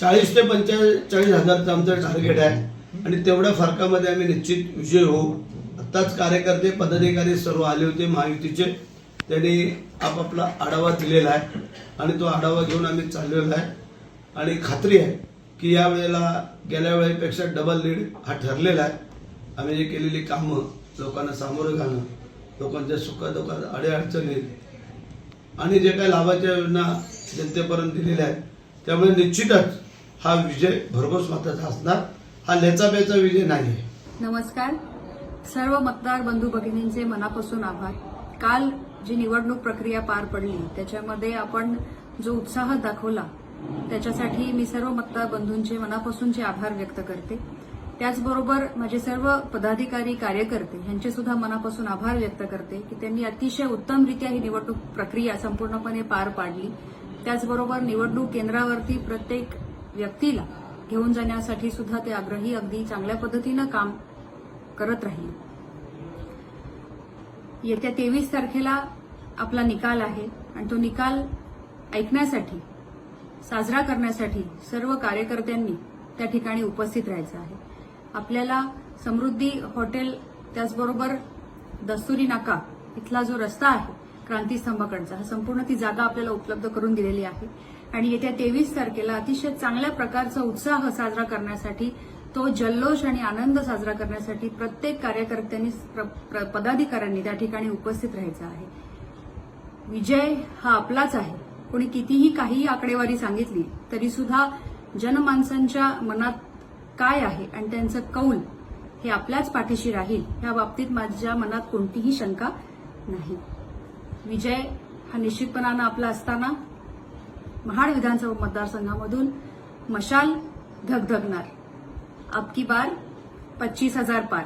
चाळीस ते पंचेचाळीस हजारचं आमचं टार्गेट आहे. आणि तेवढ्या फरकामध्ये आम्ही निश्चित विजय होऊ. आत्ताच कार्यकर्ते पदाधिकारी सर्व आले होते महायुतीचे. त्यांनी आपापला आढावा दिलेला आहे. आणि तो आढावा घेऊन आम्ही चाललेलो आहे. आणि खात्री आहे की या वेळेला गेल्या वेळेपेक्षा डबल लीड हा ठरलेला आहे. आम्ही जे केलेली कामं लोकांना सामोरं घालणं लोकांच्या सुखदुःखात अडीअडचणीत आणि जे काही लाभाच्या योजना जनतेपर्यंत दिलेल्या आहेत त्यामुळे निश्चितच हा विजय भरघोस मताचा असणार. हा लेचापेचा विजय नाही. आहे नमस्कार. सर्व मतदार बंधू भगिनींचे मनापासून आभार. काल जी निवडणूक प्रक्रिया पार पडली त्याच्यामध्ये आपण जो उत्साह दाखवला त्याच्यासाठी मी सर्व मतदार बंधूंचे मनापासूनचे आभार व्यक्त करते. त्याचबरोबर माझे सर्व पदाधिकारी कार्यकर्ते यांचे सुद्धा मनापासून आभार व्यक्त करते की त्यांनी अतिशय उत्तमरित्या ही निवडणूक प्रक्रिया संपूर्णपणे पार पाडली. त्याचबरोबर निवडणूक केंद्रावरती प्रत्येक व्यक्तीला घेऊन जाण्यासाठी सुद्धा ते आग्रही अगदी चांगल्या पद्धतीनं काम करत राहील. येत्या तेवीस तारखेला आपला निकाल आहे आणि तो निकाल ऐकण्यासाठी साजरा करण्यासाठी सर्व कार्यकर्त्यांनी त्या ठिकाणी उपस्थित राहायचं आहे. आपल्याला समृद्धी हॉटेल त्याचबरोबर दस्तुरी नाका इथला जो रस्ता आहे क्रांतीस्तंभाकडचा हा संपूर्ण ती जागा आपल्याला उपलब्ध करून दिलेली आहे. आणि येत्या तेवीस तारखेला अतिशय चांगल्या प्रकारचा उत्साह साजरा करण्यासाठी तो जल्लोष आणि आनंद साजरा करण्यासाठी प्रत्येक कार्यकर्त्यांनी प्र- प्र- पदाधिकाऱ्यांनी त्या ठिकाणी उपस्थित राहायचं आहे. विजय हा आपलाच आहे. कोणी कितीही काहीही आकडेवारी सांगितली तरी सुद्धा जनमानसांच्या मनात काय आहे आणि त्यांचं कौल हे आपल्याच पाठीशी राहील या बाबतीत माझ्या मनात कोणतीही शंका नाही. विजय हा निश्चितपणानं आपला असताना महाड विधानसभा मतदारसंघामधून मशाल धगधगणार. अब की बार पच्चीस हजार पार.